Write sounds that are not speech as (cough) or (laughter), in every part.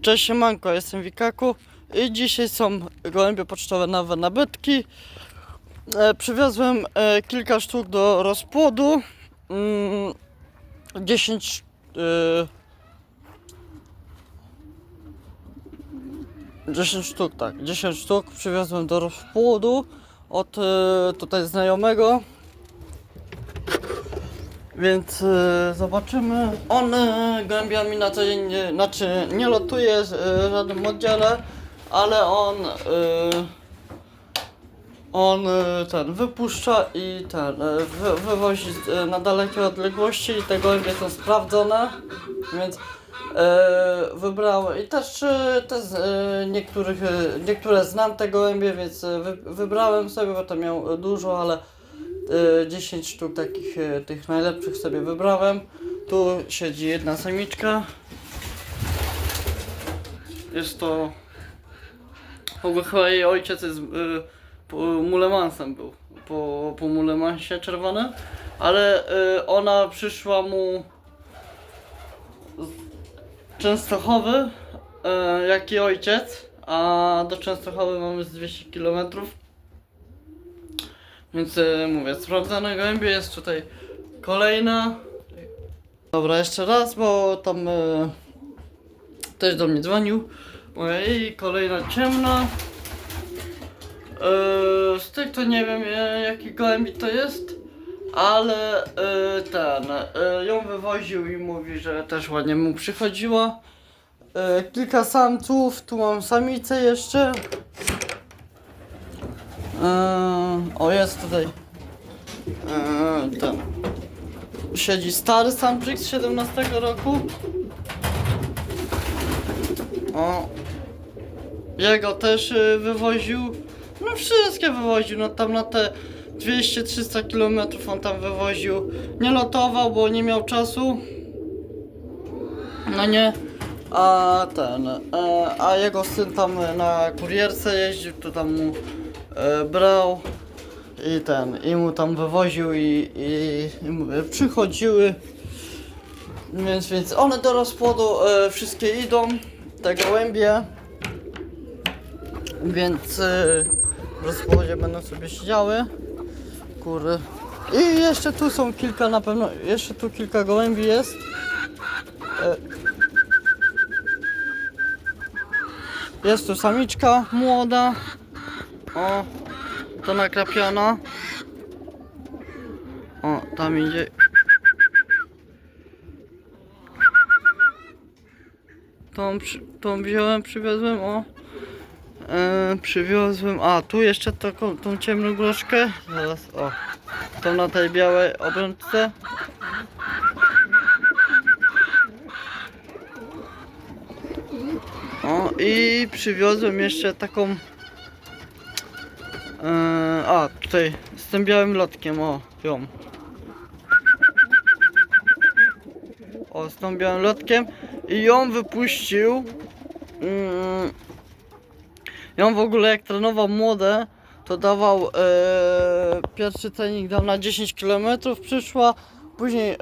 Cześć siemanko, jestem Wikaku i dzisiaj są gołębie pocztowe nowe nabytki. E, przywiozłem e, kilka sztuk do rozpłodu. Mm, 10 e, 10 sztuk, tak. 10 sztuk przywiozłem do rozpłodu od e, tutaj znajomego. Więc e, zobaczymy. On e, gołębiami na co dzień nie, znaczy nie lotuje e, w żadnym oddziale, ale on e, on e, ten wypuszcza i ten e, wy, wywozi e, na dalekie odległości i te gołębie są sprawdzone, więc e, wybrałem i też, e, też e, niektórych, e, niektóre znam te gołębie, więc e, wy, wybrałem sobie, bo to miał dużo, ale 10 sztuk takich e, tych najlepszych sobie wybrałem. Tu siedzi jedna samiczka. Jest to. W ogóle chyba jej ojciec jest. Y, mulemansem był. Po, po mulemansie czerwonym. Ale y, ona przyszła mu. z Częstochowy. Y, jak i ojciec. A do Częstochowy mamy z 200 km. Więc y, mówię, sprawdzone gołębie jest tutaj kolejna. Dobra, jeszcze raz, bo tam y, ktoś do mnie dzwonił. Mówię, i kolejna ciemna. Y, z tych to nie wiem y, jaki gołębi to jest, ale y, ten y, ją wywoził i mówi, że też ładnie mu przychodziła. Y, kilka samców, tu mam samicę jeszcze. Eee, o jest tutaj. Eee, ten. Siedzi stary samczyk z 17 roku. O. Jego też y, wywoził. No wszystkie wywoził. No tam na te 200-300 km on tam wywoził. Nie lotował bo nie miał czasu. No nie. A ten e, a jego syn tam na kurierce jeździł to tam mu brał i ten, i mu tam wywoził i, i, i mówię, przychodziły. Więc, więc one do rozpłodu e, wszystkie idą, te gołębie. Więc e, w rozpłodzie będą sobie siedziały. Kurde. I jeszcze tu są kilka na pewno, jeszcze tu kilka gołębi jest. E, jest tu samiczka młoda. O, to nakrapiona. O, tam idzie. Tą, tą wziąłem, przywiozłem, o. E, przywiozłem, a tu jeszcze taką, tą ciemną groszkę. Zaraz, o. Tą na tej białej obręczce. O, i przywiozłem jeszcze taką Eee, a, tutaj z tym białym lotkiem, o, ją. O, z tą białym lotkiem i ją wypuścił. Mm, ją w ogóle jak trenował młode, to dawał e, pierwszy trening dał na 10 km, przyszła, później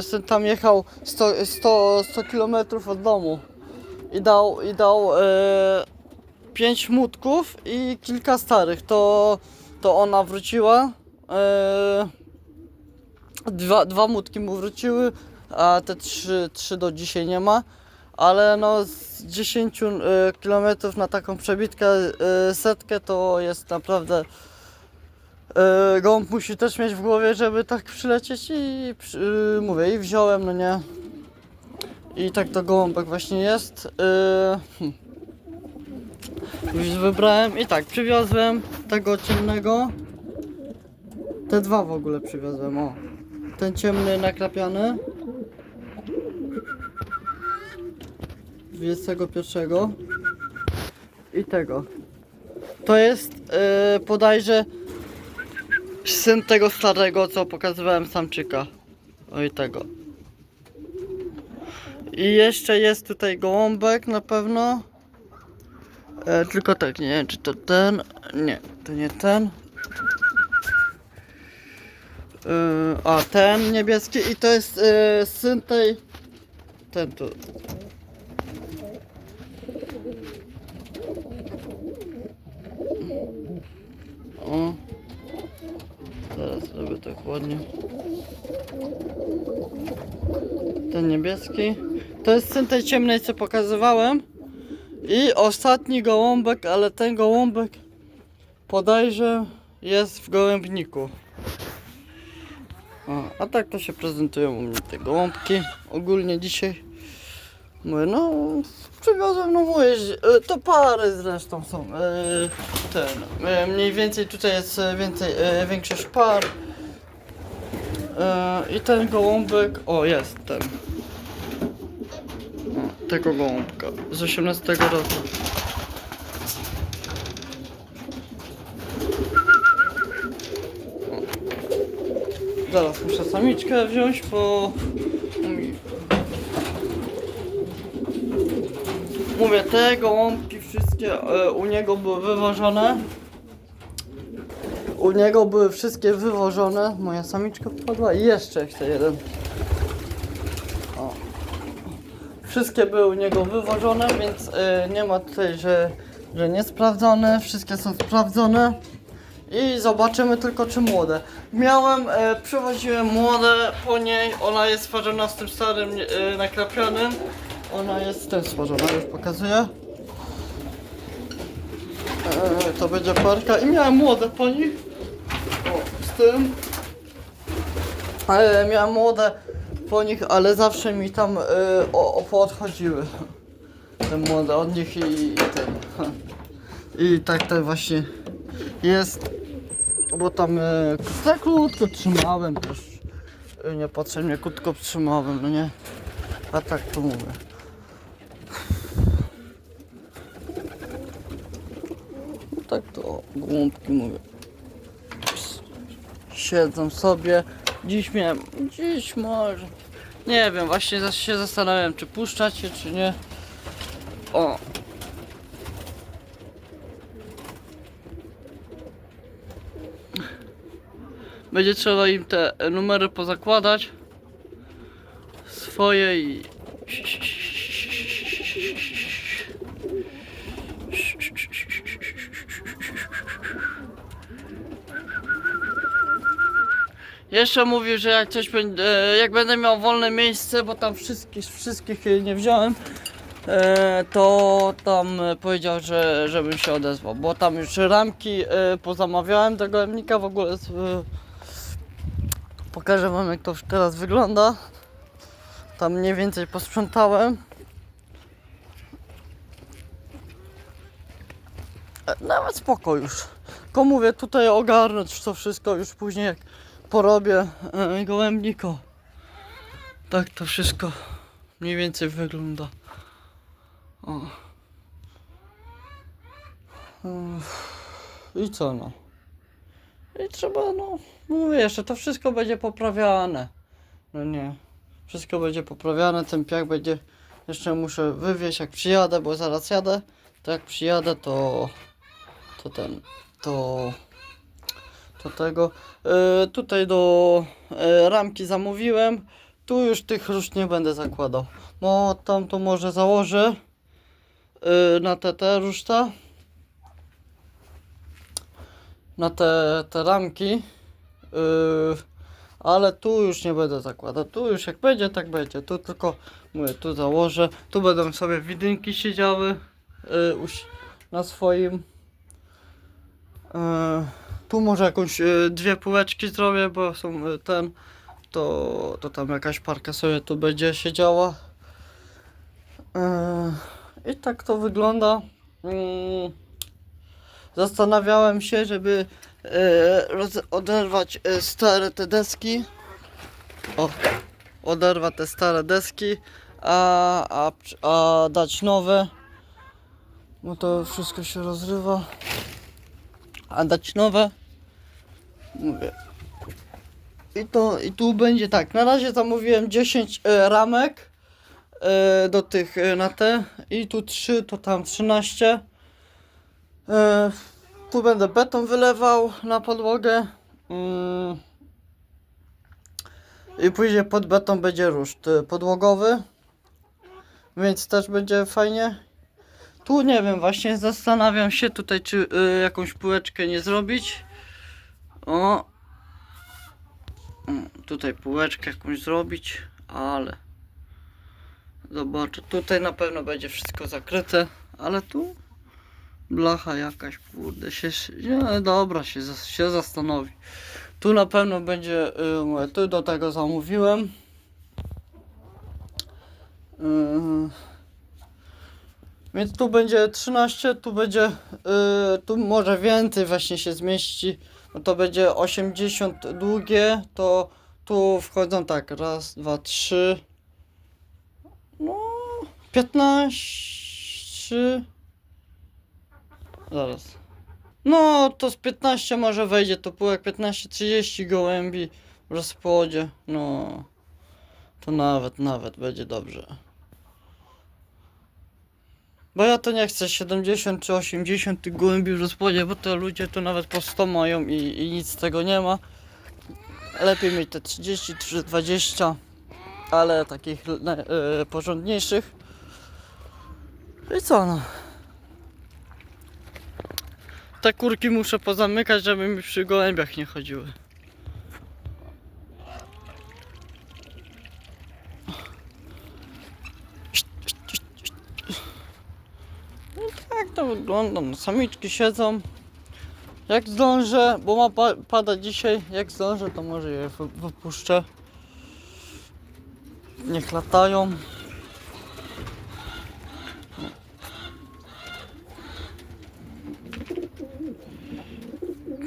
syn tam jechał 100, 100, 100 km od domu i dał, i dał e, pięć mutków i kilka starych. To, to ona wróciła. E, dwa, dwa mutki mu wróciły, a te trzy, trzy do dzisiaj nie ma. Ale no z 10 e, km na taką przebitkę e, setkę to jest naprawdę e, gołąb musi też mieć w głowie, żeby tak przylecieć i mówię i wziąłem, no nie. I tak to gołąbek właśnie jest. Hm. Już wybrałem i tak, przywiozłem tego ciemnego. Te dwa w ogóle przywiozłem, o. Ten ciemny nakrapiany. 21. I tego. To jest yy, bodajże syn tego starego, co pokazywałem samczyka. O i tego. I jeszcze jest tutaj gołąbek na pewno. E, tylko tak, nie wiem czy to ten. Nie, to nie ten. E, a ten niebieski i to jest e, syn tej. Ten tu. O. Teraz robię tak ładnie. Ten niebieski. To jest syn tej ciemnej co pokazywałem. I ostatni gołąbek, ale ten gołąbek podajże jest w gołębniku. O, a tak to się prezentują u mnie te gołąbki. Ogólnie dzisiaj mówię, no przywiozłem, no mówię, e, to pary zresztą są. e, Ten, e, mniej więcej tutaj jest więcej, większość par. I ten gołąbek, o jest ten. Tego gołąbka z 18 roku. O. Zaraz muszę samiczkę wziąć, bo Mówię, te gołąbki wszystkie e, u niego były wywożone. U niego były wszystkie wywożone. Moja samiczka wpadła i jeszcze chcę jeden. Wszystkie były u niego wywożone, więc e, nie ma tutaj, że, że niesprawdzone. Wszystkie są sprawdzone. I zobaczymy tylko czy młode. Miałem, e, przywoziłem młode po niej. Ona jest stworzona z tym starym e, nakrapionym. Ona jest też stworzona, już pokazuję. E, to będzie parka. I miałem młode po nich. O, z tym. E, miałem młode po nich, ale zawsze mi tam e, o, o, poodchodziły. Te młode od nich i, i ten. (laughs) I tak to właśnie jest. Bo tam e, tak krótko trzymałem też. E, niepotrzebnie krótko trzymałem, no nie? A tak to mówię. Tak to głąbki mówię. Siedzą sobie. Dziś miałem. Dziś może. Nie wiem, właśnie się zastanawiam, czy puszczać je, czy nie. O. Będzie trzeba im te numery pozakładać. Swoje i. Jeszcze mówił, że jak coś będzie, jak będę miał wolne miejsce, bo tam wszystkich, wszystkich nie wziąłem, e, to tam e, powiedział, że żebym się odezwał, bo tam już ramki e, pozamawiałem do gołębnika w ogóle. e, Pokażę wam jak to teraz wygląda. Tam mniej więcej posprzątałem. E, Nawet spoko już. Tylko mówię, tutaj ogarnąć to wszystko już później jak porobię e, gołębniko. Tak to wszystko mniej więcej wygląda. O. I co no? I trzeba no, mówię jeszcze, to wszystko będzie poprawiane. No nie. Wszystko będzie poprawiane, ten piach będzie jeszcze muszę wywieźć jak przyjadę, bo zaraz jadę. To jak przyjadę to to ten to to tego e, tutaj do e, ramki zamówiłem. Tu już tych róż nie będę zakładał. Bo tam to może założę e, na te te. Na te, te ramki. Ale tu już nie będę zakładał. Tu już jak będzie, tak będzie. Tu tylko mówię, tu założę. Tu będą sobie widynki siedziały e, na swoim. E, tu może jakąś e, dwie półeczki zrobię, bo są e, ten. To, to tam jakaś parka sobie tu będzie siedziała. E, I tak to wygląda. Mm. Zastanawiałem się, żeby oderwać stare te deski. O, oderwać te stare deski, a, a, a dać nowe. Bo to wszystko się rozrywa. A dać nowe. Mówię. I to i tu będzie tak. Na razie zamówiłem 10 e, ramek e, do tych e, na te i tu 3 to tam 13. E, tu będę beton wylewał na podłogę. Mm. I później pod beton będzie ruszt podłogowy. Więc też będzie fajnie. Tu nie wiem, właśnie zastanawiam się tutaj, czy y, jakąś półeczkę nie zrobić. O. mm, tutaj półeczkę jakąś zrobić, ale zobaczę. Tutaj na pewno będzie wszystko zakryte, ale tu blacha jakaś, kurde, się, nie, dobra, się, się zastanowi. Tu na pewno będzie, y, tu do tego zamówiłem. Yy, więc tu będzie 13, tu będzie, yy, tu może więcej właśnie się zmieści, bo to będzie 80 długie, to tu wchodzą tak, raz, dwa, trzy, no 15, zaraz. No, to z 15 może wejdzie, to półek 15-30 gołębi w rozpłodzie, no. To nawet, nawet będzie dobrze. Bo ja to nie chcę 70 czy 80 tych gołębi w rozpłodzie, bo to ludzie to nawet po 100 mają i, i nic z tego nie ma. Lepiej mieć te 30 czy 20, ale takich e, porządniejszych. I co no. Te kurki muszę pozamykać, żeby mi przy gołębiach nie chodziły. Tak to wygląda. No, samiczki siedzą. Jak zdążę, bo ma pa pada dzisiaj, jak zdążę, to może je wy wypuszczę. Niech latają.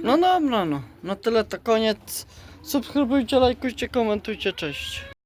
No dobra, no. Na tyle to koniec. Subskrybujcie, lajkujcie, komentujcie, cześć.